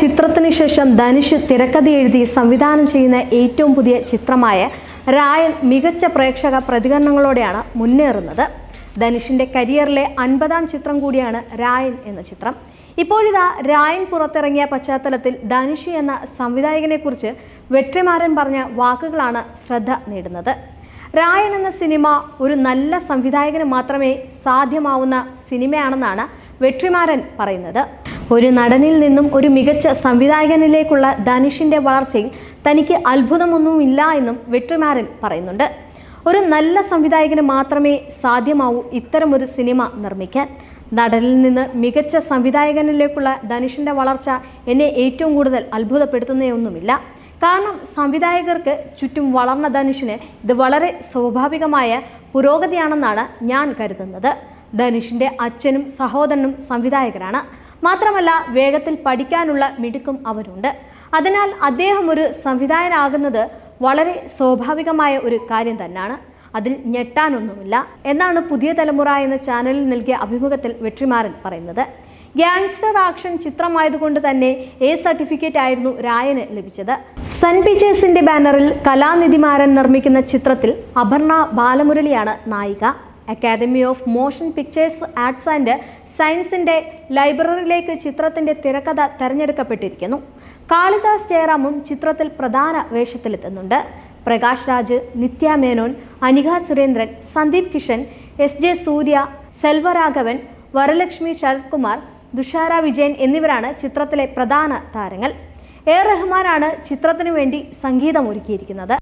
ചിത്രത്തിന് ശേഷം ധനുഷ് തിരക്കഥ എഴുതി സംവിധാനം ചെയ്യുന്ന ഏറ്റവും പുതിയ ചിത്രമായ റായൻ മികച്ച പ്രേക്ഷക പ്രതികരണങ്ങളോടെയാണ് മുന്നേറുന്നത്. ധനുഷിന്റെ കരിയറിലെ അൻപതാം ചിത്രം കൂടിയാണ് റായൻ എന്ന ചിത്രം. ഇപ്പോഴിതാ റായൻ പുറത്തിറങ്ങിയ പശ്ചാത്തലത്തിൽ ധനുഷ് എന്ന സംവിധായകനെക്കുറിച്ച് വെട്രിമാരൻ പറഞ്ഞ വാക്കുകളാണ് ശ്രദ്ധ നേടുന്നത്. റായൻ എന്ന സിനിമ ഒരു നല്ല സംവിധായകന് മാത്രമേ സാധ്യമാവുന്ന സിനിമയാണെന്നാണ് വെട്രിമാരൻ പറയുന്നത്. ഒരു നടനിൽ നിന്നും ഒരു മികച്ച സംവിധായകനിലേക്കുള്ള ധനുഷിന്റെ വളർച്ചയിൽ തനിക്ക് അത്ഭുതമൊന്നുമില്ല എന്നും വെട്രിമാരൻ പറയുന്നുണ്ട്. ഒരു നല്ല സംവിധായകന് മാത്രമേ സാധ്യമാവൂ ഇത്തരമൊരു സിനിമ നിർമ്മിക്കാൻ. നടനിൽ നിന്ന് മികച്ച സംവിധായകനിലേക്കുള്ള ധനുഷിന്റെ വളർച്ച എന്നെ ഏറ്റവും കൂടുതൽ അത്ഭുതപ്പെടുത്തുന്നയൊന്നുമില്ല. കാരണം സംവിധായകർക്ക് ചുറ്റും വളർന്ന ധനുഷിന് ഇത് വളരെ സ്വാഭാവികമായ പുരോഗതിയാണെന്നാണ് ഞാൻ കരുതുന്നത്. ധനുഷിന്റെ അച്ഛനും സഹോദരനും സംവിധായകരാണ്. മാത്രമല്ല വേഗത്തിൽ പഠിക്കാനുള്ള മിടുക്കും അവരുണ്ട്. അതിനാൽ അദ്ദേഹം ഒരു സംവിധായകനാകുന്നത് വളരെ സ്വാഭാവികമായ ഒരു കാര്യം തന്നെയാണ്. അതിൽ ഞെട്ടാനൊന്നുമില്ല. എന്നാണ് പുതിയ തലമുറ എന്ന ചാനലിൽ നൽകിയ അഭിമുഖത്തിൽ വെട്രിമാരൻ പറയുന്നത്. ഗ്യാങ്സ്റ്റർ ആക്ഷൻ ചിത്രമായതുകൊണ്ട് തന്നെ എ സർട്ടിഫിക്കറ്റ് ആയിരുന്നു രായന് ലഭിച്ചത്. സൺ പിക്ചേഴ്സിന്റെ ബാനറിൽ കലാനിധിമാരൻ നിർമ്മിക്കുന്ന ചിത്രത്തിൽ അപർണ ബാലമുരളിയാണ് നായിക. Academy of motion pictures arts and സയൻസിന്റെ ലൈബ്രറിയിലേക്ക് ചിത്രത്തിന്റെ തിരക്കഥ തെരഞ്ഞെടുക്കപ്പെട്ടിരിക്കുന്നു. കാളിദാസ് ജയറാമും ചിത്രത്തിൽ പ്രധാന വേഷത്തിലെത്തുന്നുണ്ട്. പ്രകാശ് രാജ് നിത്യ മേനോൻ അനിക സുരേന്ദ്രൻ സന്ദീപ് കിഷൻ എസ് ജെ സൂര്യ സെൽവരാഘവൻ വരലക്ഷ്മി ശരത് ദുഷാര വിജയൻ എന്നിവരാണ് ചിത്രത്തിലെ പ്രധാന താരങ്ങൾ. എ റഹ്മാനാണ് ചിത്രത്തിനു വേണ്ടി സംഗീതമൊരുക്കിയിരിക്കുന്നത്.